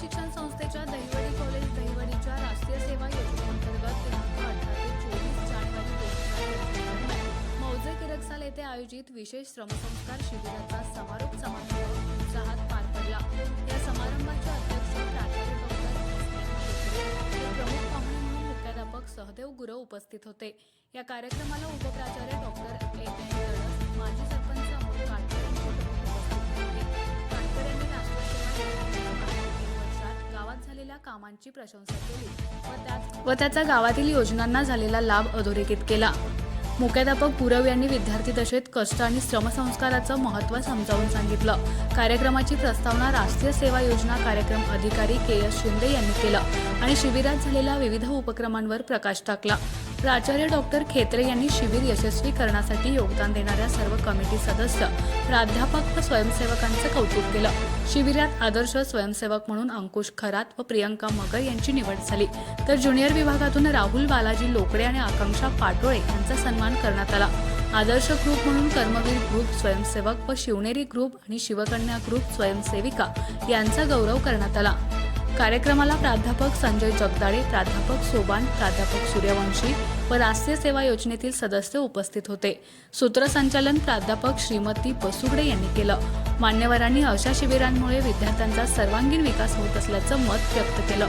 शिक्षण संस्थेच्या दहिवडी कॉलेज दहिवडीच्या राष्ट्रीय सेवा योजनेअंतर्गत दिनांक अठरा ते चोवीस जानेवारी दोन हजार पंचवीस मौजे किरकसाल येथे आयोजित विशेष श्रमसंस्कार शिबिराचा समारोप समारंभ उत्साहात पार पडला. या समारंभाचे अध्यक्ष प्राचार्य डॉक्टर प्रमुख पाहुणे म्हणून मुख्याध्यापक सहदेव गुरव उपस्थित होते. या कार्यक्रमाला उपप्राचार्य डॉक्टर ए. माजी कामांची प्रशंसा केली. व त्याचा गावातील योजनांना झालेला लाभ अधोरेखित केला. मुख्याध्यापक पुरव यांनी विद्यार्थी दशेत कष्ट आणि श्रमसंस्काराचं महत्त्व समजावून सांगितलं. कार्यक्रमाची प्रस्तावना राष्ट्रीय सेवा योजना कार्यक्रम अधिकारी के एस शिंदे यांनी केलं आणि शिबिरात झालेल्या विविध उपक्रमांवर प्रकाश टाकला. प्राचार्य डॉक्टर खेत्रे यांनी शिबिर यशस्वी करण्यासाठी योगदान देणाऱ्या सर्व कमिटी सदस्य प्राध्यापक व स्वयंसेवकांचं कौतुक केलं. शिबिरात आदर्श स्वयंसेवक म्हणून अंकुश खरात व प्रियंका मगर यांची निवड झाली. तर ज्युनियर विभागातून राहुल बालाजी लोकडे आणि आकांक्षा पाटोळे यांचा सन्मान करण्यात आला. आदर्श ग्रुप म्हणून कर्मवीर ग्रुप स्वयंसेवक व शिवनेरी ग्रुप आणि शिवकन्या ग्रुप स्वयंसेविका यांचा गौरव करण्यात आला. कार्यक्रमाला प्राध्यापक संजय जगदाळे प्राध्यापक सोबान प्राध्यापक सूर्यवंशी व राष्ट्रीय सेवा योजनेतील सदस्य उपस्थित होते. सूत्रसंचालन प्राध्यापक श्रीमती बसुगडे यांनी केलं. मान्यवरांनी अशा शिबिरांमुळे विद्यार्थ्यांचा सर्वांगीण विकास होत असल्याचं मत व्यक्त केलं.